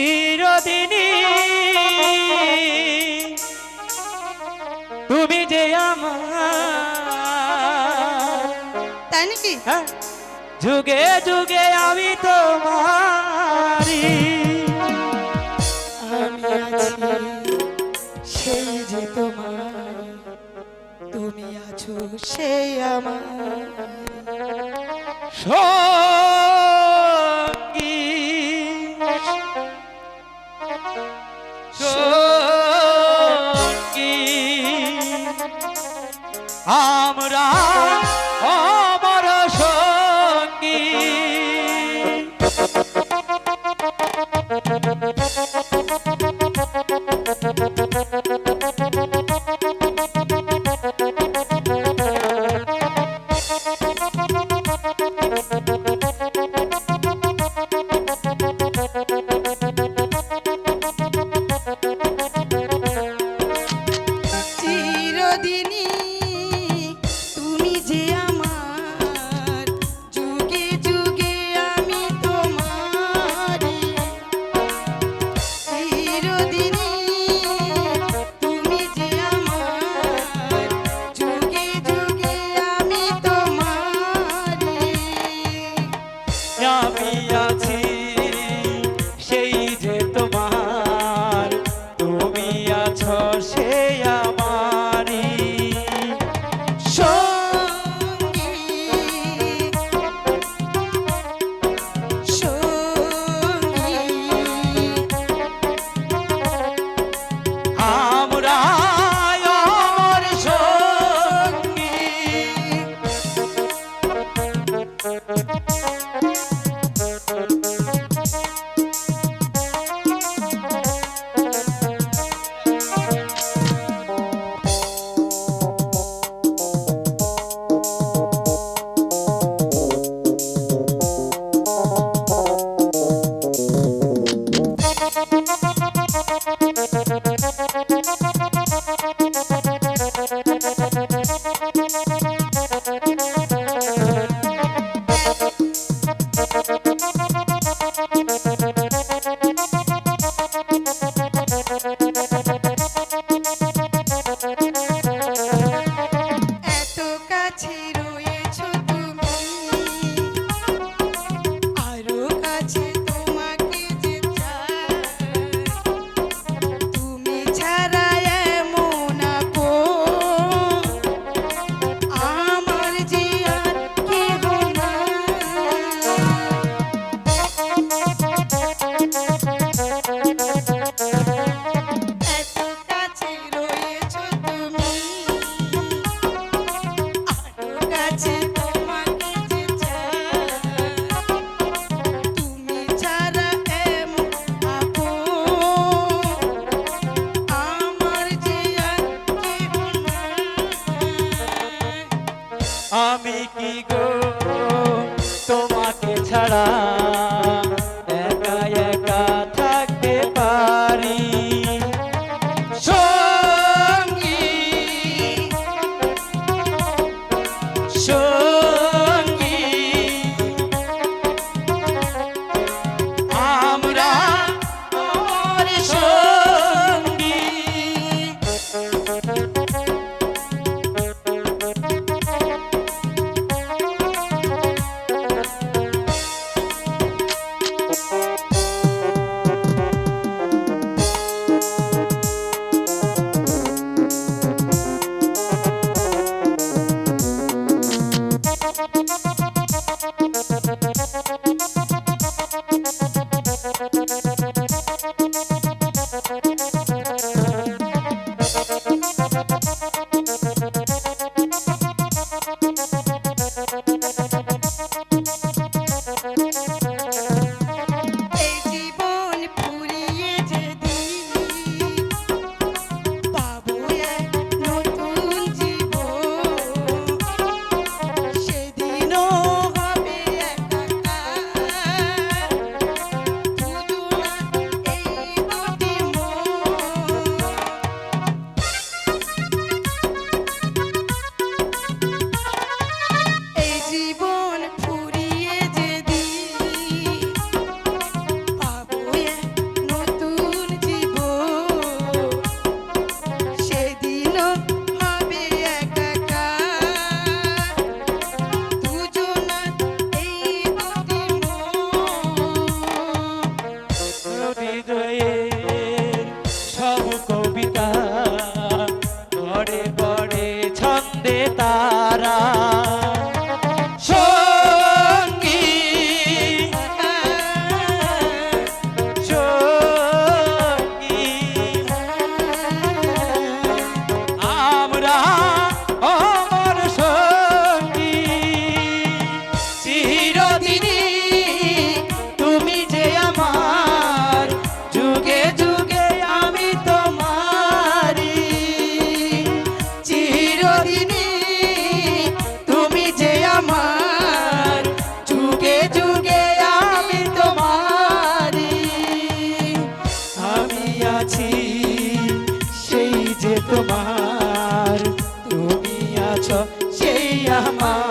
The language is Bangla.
চিরদিনী তুমি যে আমি তাই হ্যাঁ, যুগে যুগে আমি তোমারি আমি আছি সেই যে তোমার। তুমি আছো সেই আমার। আমরা Yeah. potato. ছাড়া তুমি আছো সেই আমার